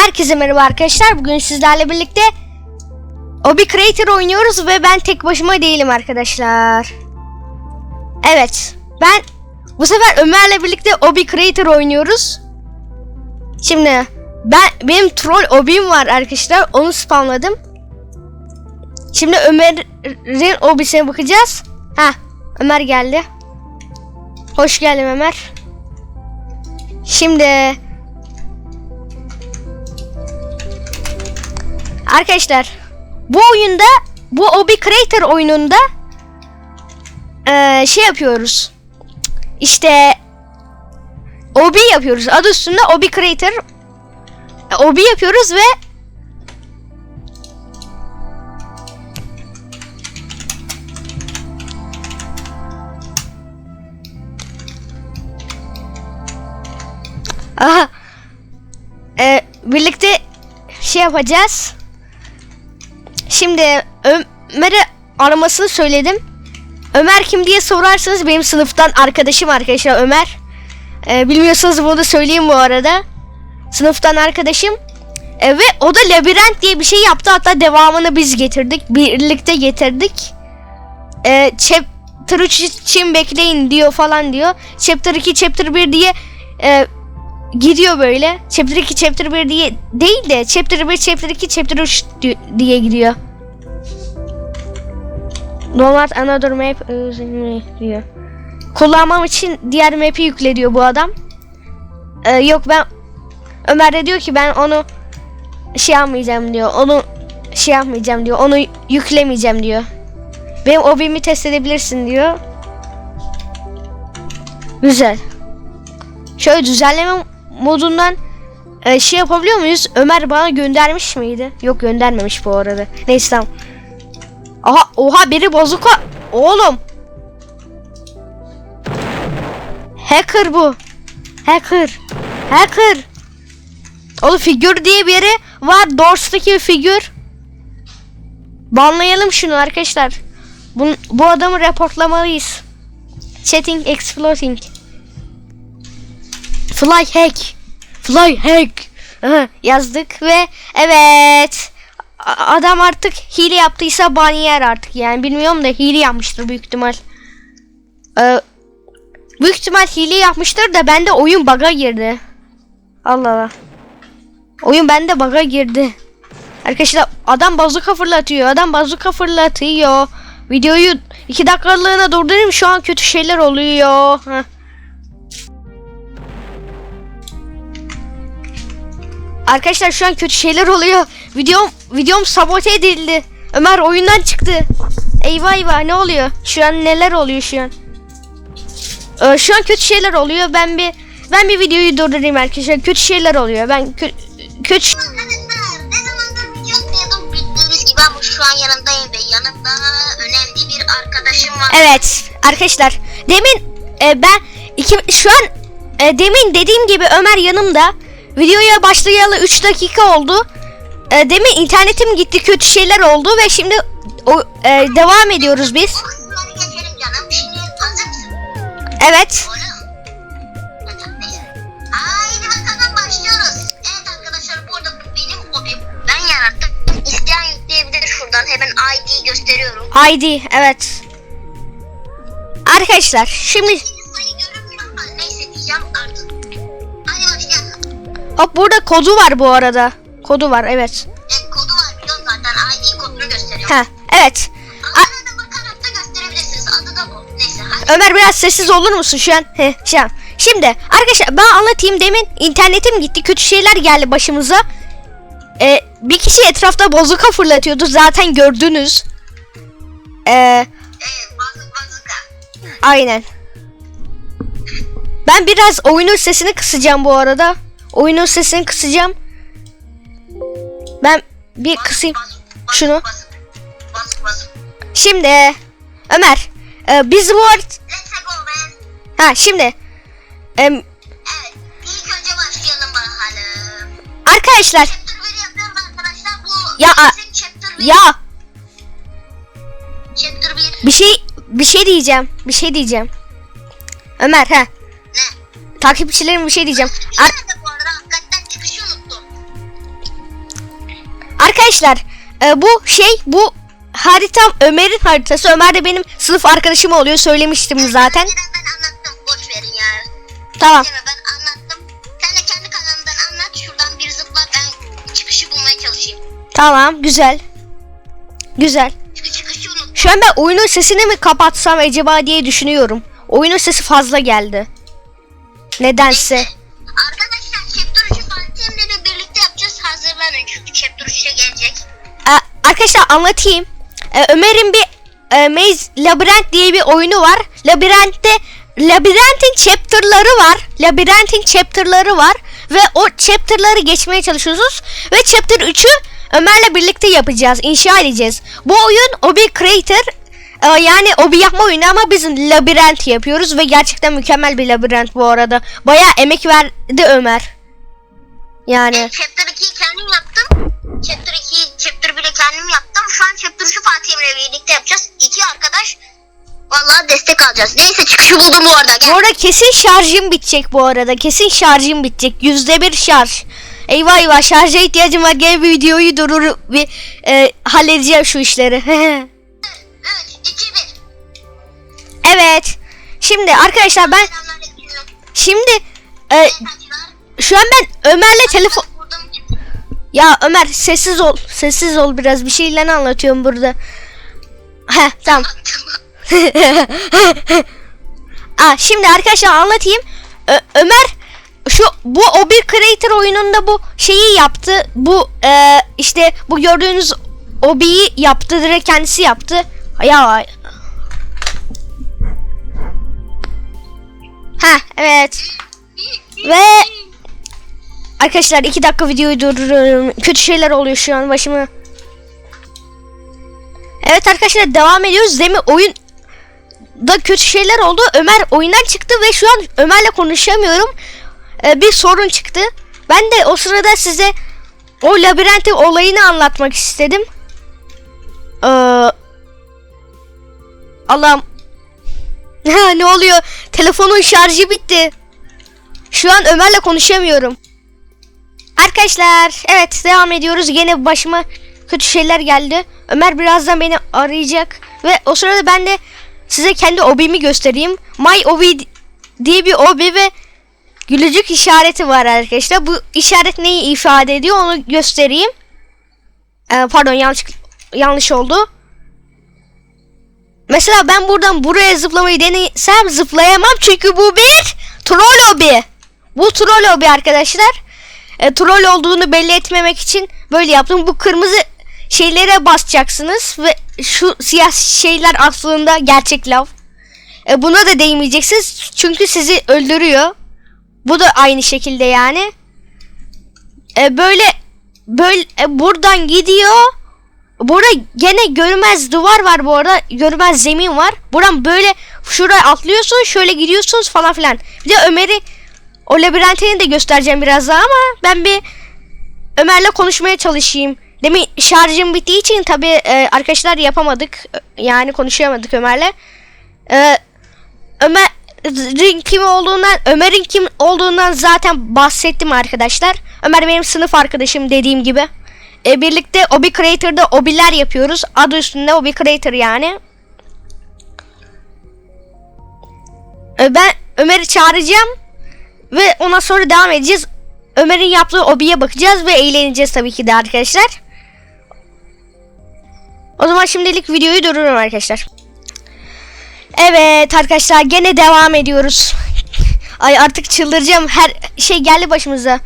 Herkese merhaba arkadaşlar. Bugün sizlerle birlikte Obi Creator oynuyoruz ve ben tek başıma değilim arkadaşlar. Evet. Ben bu sefer Ömer'le birlikte Obi Creator oynuyoruz. Şimdi ben benim troll obim var arkadaşlar. Onu spamladım. Şimdi Ömer'in obisine bakacağız. Ha, Ömer geldi. Hoş geldin Ömer. Şimdi Arkadaşlar bu oyunda bu Obi Creator oyununda eee, şey yapıyoruz. İşte Obi yapıyoruz. Adı üstünde Obi Creator. E, Obi yapıyoruz ve Aha. E, birlikte şey yapacağız. Şimdi Ömer'e aramasını söyledim. Ömer kim diye sorarsanız benim sınıftan arkadaşım arkadaşlar Ömer. Ee, bilmiyorsanız bunu da söyleyeyim bu arada. Sınıftan arkadaşım. Ee, ve o da labirent diye bir şey yaptı. Hatta devamını biz getirdik. Birlikte getirdik. Ee, chapter 3 için bekleyin diyor falan diyor. Chapter 2, chapter 1 diye e, gidiyor böyle. Chapter 2, chapter 1 diye değil de chapter 1, chapter 2, chapter 3 di- diye gidiyor. Download another map diyor. Kullanmam için diğer map'i yükle diyor bu adam. Ee, yok ben Ömer de diyor ki ben onu şey yapmayacağım diyor. Onu şey yapmayacağım diyor. Onu yüklemeyeceğim diyor. Benim obimi test edebilirsin diyor. Güzel. Şöyle düzenleme modundan e, şey yapabiliyor muyuz? Ömer bana göndermiş miydi? Yok göndermemiş bu arada. Neyse tamam. Aha oha biri bozuka. Oğlum. Hacker bu. Hacker. Hacker. Oğlum figür diye bir yeri var. Doors'taki bir figür. Banlayalım şunu arkadaşlar. Bu, bu adamı reportlamalıyız. Chatting exploiting. Fly hack. Fly hack. Yazdık ve evet. Adam artık hile yaptıysa ban yer artık yani bilmiyorum da hile yapmıştır büyük ihtimal. Ee, büyük ihtimal hile yapmıştır da bende oyun bug'a girdi. Allah Allah. Oyun bende bug'a girdi. Arkadaşlar adam bazuka fırlatıyor. Adam bazuka fırlatıyor. Videoyu 2 dakikalığına durdurayım şu an kötü şeyler oluyor. Heh. Arkadaşlar şu an kötü şeyler oluyor. Videom videom sabote edildi. Ömer oyundan çıktı. Eyvah eyvah ne oluyor? Şu an neler oluyor şu an? Ee, şu an kötü şeyler oluyor. Ben bir ben bir videoyu durdurayım arkadaşlar. Kötü şeyler oluyor. Ben kö- kötü şu an ve yanımda önemli bir arkadaşım var. Evet arkadaşlar demin e, ben iki, şu an e, demin dediğim gibi Ömer yanımda videoya başlayalı 3 dakika oldu. E, demin internetim gitti kötü şeyler oldu ve şimdi o, e, devam ediyoruz biz. Evet. ID evet. Arkadaşlar şimdi neyse diyeceğim artık. Hop burada kodu var bu arada. Kodu var evet. Evet kodu var biliyorum zaten. ID kodunu gösteriyorum. Ha evet. Adına da bakarak da gösterebilirsiniz. Adı da bu. Neyse hadi. Ömer biraz sessiz olur musun şu an? He, şu an. Şimdi arkadaşlar ben anlatayım demin internetim gitti kötü şeyler geldi başımıza. Ee, bir kişi etrafta bozuka fırlatıyordu zaten gördünüz. Ee, aynen. Ben biraz oyunun sesini kısacağım bu arada. Oyunun sesini kısacağım. Ben bir kısayım şunu. Şimdi Ömer e, biz bu ha şimdi Evet bakalım. arkadaşlar Chapter 1 yapıyoruz arkadaşlar. Bu Ya, a- bizim chapter 1. ya Chapter 1. Bir şey bir şey diyeceğim. Bir şey diyeceğim. Ömer ha. Ne? Takipçilerim bir şey diyeceğim. Ar- arkadaşlar e, bu şey bu haritam Ömer'in haritası. Ömer de benim sınıf arkadaşım oluyor. Söylemiştim zaten. Ben anlattım. Boş verin ya. Tamam. Ben anlattım. Sen de kendi kanalından anlat. Şuradan bir zıpla ben çıkışı bulmaya çalışayım. Tamam. Güzel. Güzel. Çıkışı. Şu an ben oyunun sesini mi kapatsam acaba diye düşünüyorum. Oyunun sesi fazla geldi. Nedense. Arkadaşlar Chapter 3'e gelecek. Ee, arkadaşlar anlatayım. Ee, Ömer'in bir e, Maze Labirent diye bir oyunu var. Labirentte Labirentin chapter'ları var. Labirentin chapter'ları var ve o chapter'ları geçmeye çalışıyoruz ve chapter 3'ü Ömer'le birlikte yapacağız. inşa edeceğiz. Bu oyun Obi Creator e, yani Obi yapma oyunu ama biz labirent yapıyoruz ve gerçekten mükemmel bir labirent bu arada. Bayağı emek verdi Ömer. Yani Ben Chapter 2'yi kendim yaptım. Chapter 2'yi, Chapter 1'i kendim yaptım. Şu an Chapter 3'ü Fatih Emre'yle birlikte yapacağız. İki arkadaş Vallahi destek alacağız. Neyse çıkışı buldum bu arada. Bu Gel. arada kesin şarjım bitecek bu arada. Kesin şarjım bitecek. Yüzde bir şarj. Eyvah eyvah şarja ihtiyacım var. Gel bir videoyu durur bir e, halledeceğim şu işleri. 3, 2, 1. evet. Şimdi arkadaşlar ben şimdi e? Şu an ben Ömer'le telefon ya Ömer sessiz ol. Sessiz ol biraz bir şeyler anlatıyorum burada. Heh tamam. Aa, şimdi arkadaşlar anlatayım. Ö- Ömer şu bu o bir creator oyununda bu şeyi yaptı. Bu e, işte bu gördüğünüz obiyi yaptı. Direkt kendisi yaptı. Ya Ha evet. Ve arkadaşlar iki dakika videoyu durduruyorum. Kötü şeyler oluyor şu an başıma. Evet arkadaşlar devam ediyoruz. Demin oyun da kötü şeyler oldu. Ömer oyundan çıktı ve şu an Ömer'le konuşamıyorum. Ee, bir sorun çıktı. Ben de o sırada size o labirentin olayını anlatmak istedim. Ee, Allah'ım. Ne oluyor? Telefonun şarjı bitti. Şu an Ömer'le konuşamıyorum. Arkadaşlar evet devam ediyoruz. Yine başıma kötü şeyler geldi. Ömer birazdan beni arayacak. Ve o sırada ben de size kendi obimi göstereyim. My obi diye bir obi ve gülücük işareti var arkadaşlar. Bu işaret neyi ifade ediyor onu göstereyim. Ee, pardon yanlış yanlış oldu. Mesela ben buradan buraya zıplamayı denesem zıplayamam çünkü bu bir troll obi. Bu troll obi arkadaşlar. E, troll olduğunu belli etmemek için böyle yaptım. Bu kırmızı şeylere basacaksınız ve şu siyah şeyler aslında gerçek lav. E, buna da değmeyeceksiniz çünkü sizi öldürüyor. Bu da aynı şekilde yani. E, böyle böyle e, buradan gidiyor. Burada gene görmez duvar var bu arada. Görmez zemin var. Buradan böyle şuraya atlıyorsun şöyle gidiyorsunuz falan filan. Bir de Ömer'i o labirentini de göstereceğim biraz daha ama ben bir Ömer'le konuşmaya çalışayım. Demin şarjım bittiği için tabi arkadaşlar yapamadık. Yani konuşamadık Ömer'le. E, Ömer'in kim olduğundan Ömer'in kim olduğundan zaten bahsettim arkadaşlar. Ömer benim sınıf arkadaşım dediğim gibi. E, birlikte Obi Creator'da obiler yapıyoruz. Adı üstünde Obi Creator yani. E, ben Ömer'i çağıracağım ve ona sonra devam edeceğiz. Ömer'in yaptığı obiye bakacağız ve eğleneceğiz tabii ki de arkadaşlar. O zaman şimdilik videoyu durduruyorum arkadaşlar. Evet arkadaşlar gene devam ediyoruz. Ay artık çıldıracağım. Her şey geldi başımıza.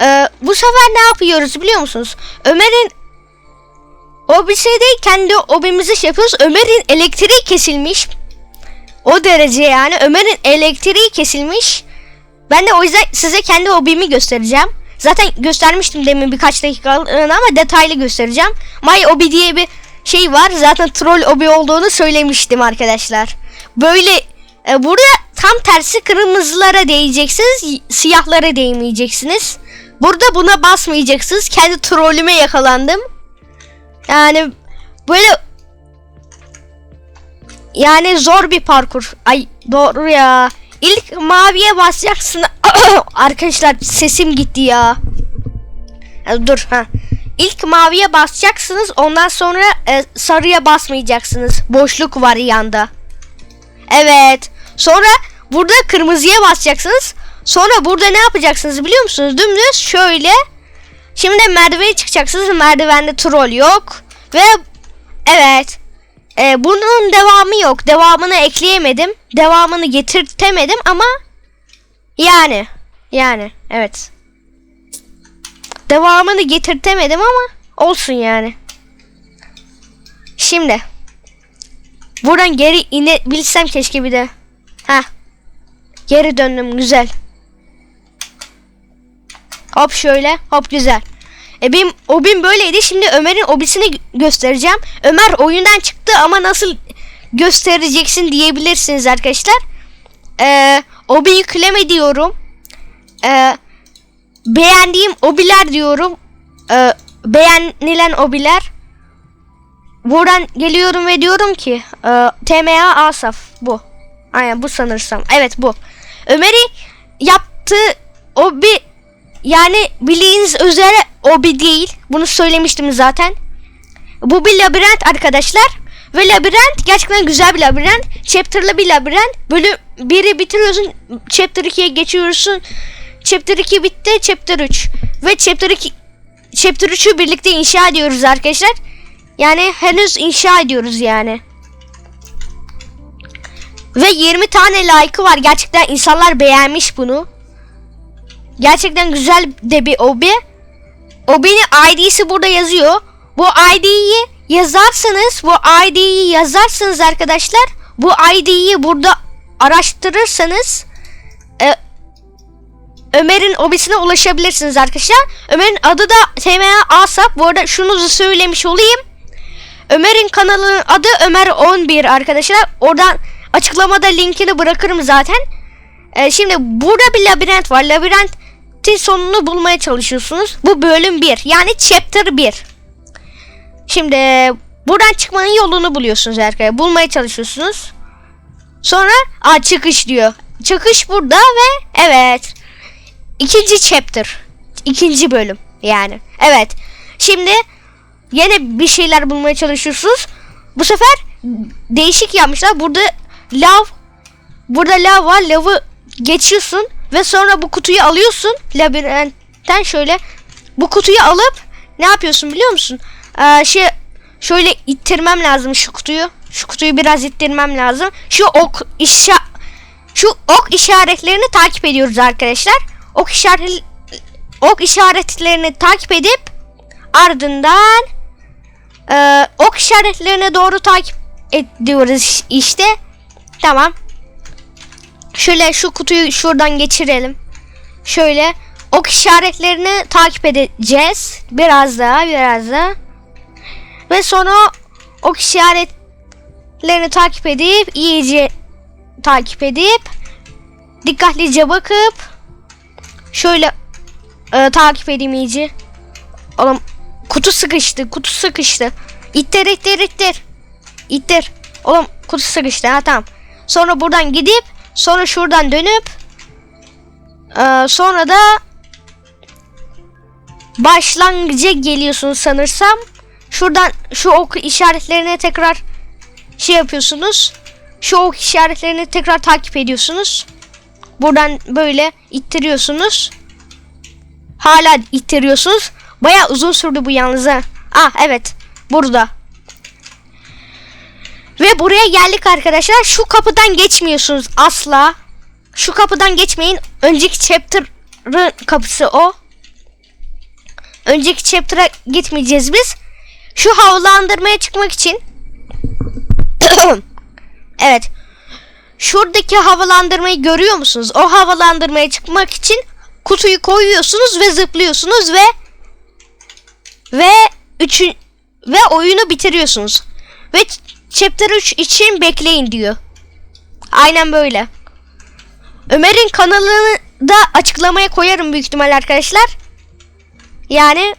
Ee, bu sefer ne yapıyoruz biliyor musunuz? Ömer'in o bir değil kendi obimizi şey yapıyoruz. Ömer'in elektriği kesilmiş. O derece yani. Ömer'in elektriği kesilmiş. Ben de o yüzden size kendi hobimi göstereceğim. Zaten göstermiştim demin birkaç dakika ama detaylı göstereceğim. My Obi diye bir şey var. Zaten troll obi olduğunu söylemiştim arkadaşlar. Böyle e, burada tam tersi kırmızılara değeceksiniz. Siyahlara değmeyeceksiniz. Burada buna basmayacaksınız. Kendi trollüme yakalandım. Yani böyle yani zor bir parkur. Ay doğru ya. İlk maviye basacaksın. Arkadaşlar sesim gitti ya. dur ha. ilk maviye basacaksınız. Ondan sonra e, sarıya basmayacaksınız. Boşluk var yanda. Evet. Sonra burada kırmızıya basacaksınız. Sonra burada ne yapacaksınız biliyor musunuz? Dümdüz şöyle. Şimdi merdivene çıkacaksınız. Merdivende troll yok. Ve evet. E, bunun devamı yok. Devamını ekleyemedim. Devamını getirtemedim ama yani yani evet. Devamını getirtemedim ama olsun yani. Şimdi buradan geri inebilsem keşke bir de. Ha. Geri döndüm güzel. Hop şöyle hop güzel. E benim obim böyleydi. Şimdi Ömer'in obisini gö- göstereceğim. Ömer oyundan çıktı ama nasıl göstereceksin diyebilirsiniz arkadaşlar. Ee, obi yükleme diyorum. Ee, beğendiğim obiler diyorum. Ee, beğenilen obiler. Buradan geliyorum ve diyorum ki e, TMA Asaf bu. Aynen bu sanırsam. Evet bu. Ömer'i yaptığı obi yani bildiğiniz üzere obi değil. Bunu söylemiştim zaten. Bu bir labirent arkadaşlar. Ve labirent gerçekten güzel bir labirent. Chapter'lı bir labirent. Bölüm 1'i bitiriyorsun. Chapter 2'ye geçiyorsun. Chapter 2 bitti. Chapter 3. Ve Chapter 2 Chapter 3'ü birlikte inşa ediyoruz arkadaşlar. Yani henüz inşa ediyoruz yani. Ve 20 tane like'ı var. Gerçekten insanlar beğenmiş bunu. Gerçekten güzel de bir obi. Obinin ID'si burada yazıyor. Bu ID'yi yazarsanız, bu ID'yi yazarsanız arkadaşlar, bu ID'yi burada araştırırsanız e, Ömer'in obisine ulaşabilirsiniz arkadaşlar. Ömer'in adı da TMA Asap. Bu arada şunu da söylemiş olayım. Ömer'in kanalının adı Ömer 11 arkadaşlar. Oradan açıklamada linkini bırakırım zaten. Ee, şimdi burada bir labirent var. Labirentin sonunu bulmaya çalışıyorsunuz. Bu bölüm 1. Yani chapter 1. Şimdi buradan çıkmanın yolunu buluyorsunuz arkadaşlar. Bulmaya çalışıyorsunuz. Sonra aa, çıkış diyor. Çıkış burada ve evet. İkinci chapter. İkinci bölüm yani. Evet. Şimdi yine bir şeyler bulmaya çalışıyorsunuz. Bu sefer değişik yapmışlar. Burada lav burada lav var. Lavı geçiyorsun ve sonra bu kutuyu alıyorsun. Labirentten şöyle bu kutuyu alıp ne yapıyorsun biliyor musun? Ee, şey şöyle ittirmem lazım şu kutuyu. Şu kutuyu biraz ittirmem lazım. Şu ok işa şu ok işaretlerini takip ediyoruz arkadaşlar. Ok işaret ok işaretlerini takip edip ardından e, ok işaretlerine doğru takip ediyoruz işte. Tamam. Şöyle şu kutuyu şuradan geçirelim. Şöyle ok işaretlerini takip edeceğiz. Biraz daha, biraz daha. Ve sonra ok işaretlerini takip edip iyice takip edip dikkatlice bakıp şöyle e, takip edeyim iyice. Oğlum kutu sıkıştı, kutu sıkıştı. İttir, ittir, ittir. İttir. Oğlum kutu sıkıştı. Ha tamam. Sonra buradan gidip sonra şuradan dönüp e, sonra da başlangıca geliyorsunuz sanırsam. Şuradan şu ok işaretlerine tekrar şey yapıyorsunuz. Şu ok işaretlerini tekrar takip ediyorsunuz. Buradan böyle ittiriyorsunuz. Hala ittiriyorsunuz. Baya uzun sürdü bu yalnız ha. Ah evet. Burada. Ve buraya geldik arkadaşlar. Şu kapıdan geçmiyorsunuz asla. Şu kapıdan geçmeyin. Önceki chapter'ın kapısı o. Önceki chapter'a gitmeyeceğiz biz. Şu havalandırmaya çıkmak için. evet. Şuradaki havalandırmayı görüyor musunuz? O havalandırmaya çıkmak için kutuyu koyuyorsunuz ve zıplıyorsunuz ve ve üçün ve oyunu bitiriyorsunuz. Ve chapter 3 için bekleyin diyor. Aynen böyle. Ömer'in kanalını da açıklamaya koyarım büyük ihtimal arkadaşlar. Yani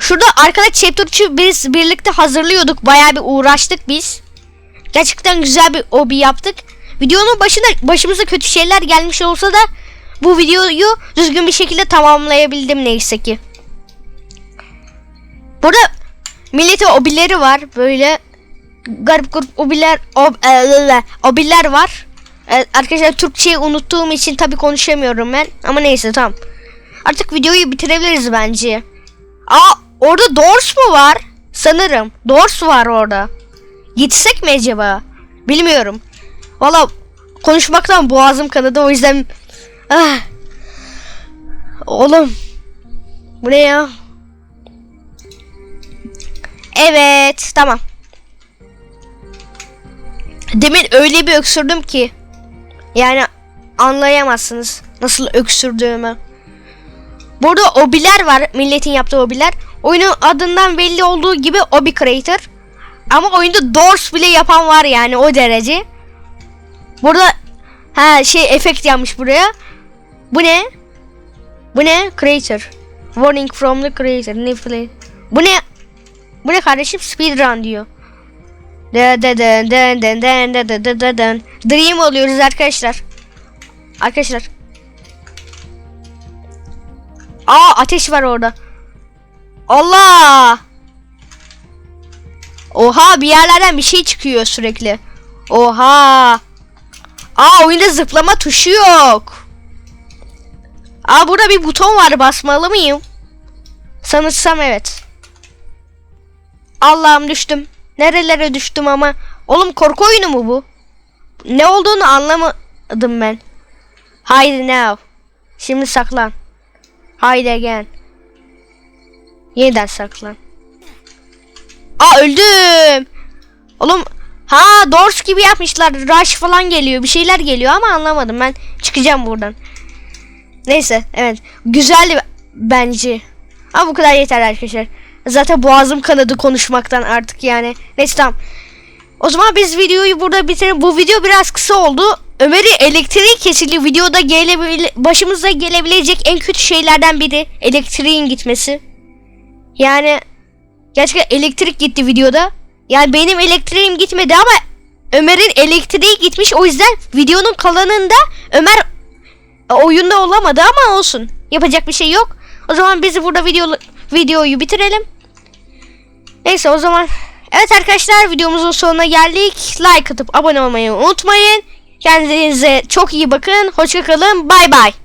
şurada arkada chapter 3'ü biz birlikte hazırlıyorduk. Bayağı bir uğraştık biz. Gerçekten güzel bir hobi yaptık. Videonun başına başımıza kötü şeyler gelmiş olsa da bu videoyu düzgün bir şekilde tamamlayabildim neyse ki. Burada milletin obileri var. Böyle garip grup obiler ob, e, obiller var. E, arkadaşlar Türkçeyi unuttuğum için tabii konuşamıyorum ben. Ama neyse tamam. Artık videoyu bitirebiliriz bence. Aa orada Doors mu var? Sanırım. Doors var orada. Gitsek mi acaba? Bilmiyorum. Valla konuşmaktan boğazım kanadı o yüzden... Ah. Oğlum. Bu ne ya? Evet tamam. Demin öyle bir öksürdüm ki. Yani anlayamazsınız nasıl öksürdüğümü. Burada obiler var. Milletin yaptığı obiler. Oyunun adından belli olduğu gibi obi creator. Ama oyunda doors bile yapan var yani o derece. Burada ha şey efekt yapmış buraya. Bu ne? Bu ne? Creator. Warning from the creator. Ne? Bu ne? Bu ne kardeşim? Speedrun diyor. Dream oluyoruz arkadaşlar. Arkadaşlar. Aa ateş var orada. Allah! Oha bir yerlerden bir şey çıkıyor sürekli. Oha! Aa oyunda zıplama tuşu yok. Aa burada bir buton var basmalı mıyım? Sanırsam evet. Allah'ım düştüm. Nerelere düştüm ama. Oğlum korku oyunu mu bu? Ne olduğunu anlamadım ben. Haydi now. Şimdi saklan. Haydi again. Yeniden saklan. Aa öldüm. Oğlum ha Doors gibi yapmışlar. Rush falan geliyor. Bir şeyler geliyor ama anlamadım. Ben çıkacağım buradan. Neyse evet. Güzeldi bence. Ama bu kadar yeter arkadaşlar. Zaten boğazım kanadı konuşmaktan artık yani. Neyse tamam. O zaman biz videoyu burada bitirelim. Bu video biraz kısa oldu. Ömer'i elektriği kesildi. Videoda gelebile başımıza gelebilecek en kötü şeylerden biri elektriğin gitmesi. Yani gerçekten elektrik gitti videoda. Yani benim elektriğim gitmedi ama Ömer'in elektriği gitmiş. O yüzden videonun kalanında Ömer oyunda olamadı ama olsun. Yapacak bir şey yok. O zaman biz burada video videoyu bitirelim. Neyse o zaman evet arkadaşlar videomuzun sonuna geldik. Like atıp abone olmayı unutmayın. Kendinize çok iyi bakın. Hoşçakalın. Bay bay.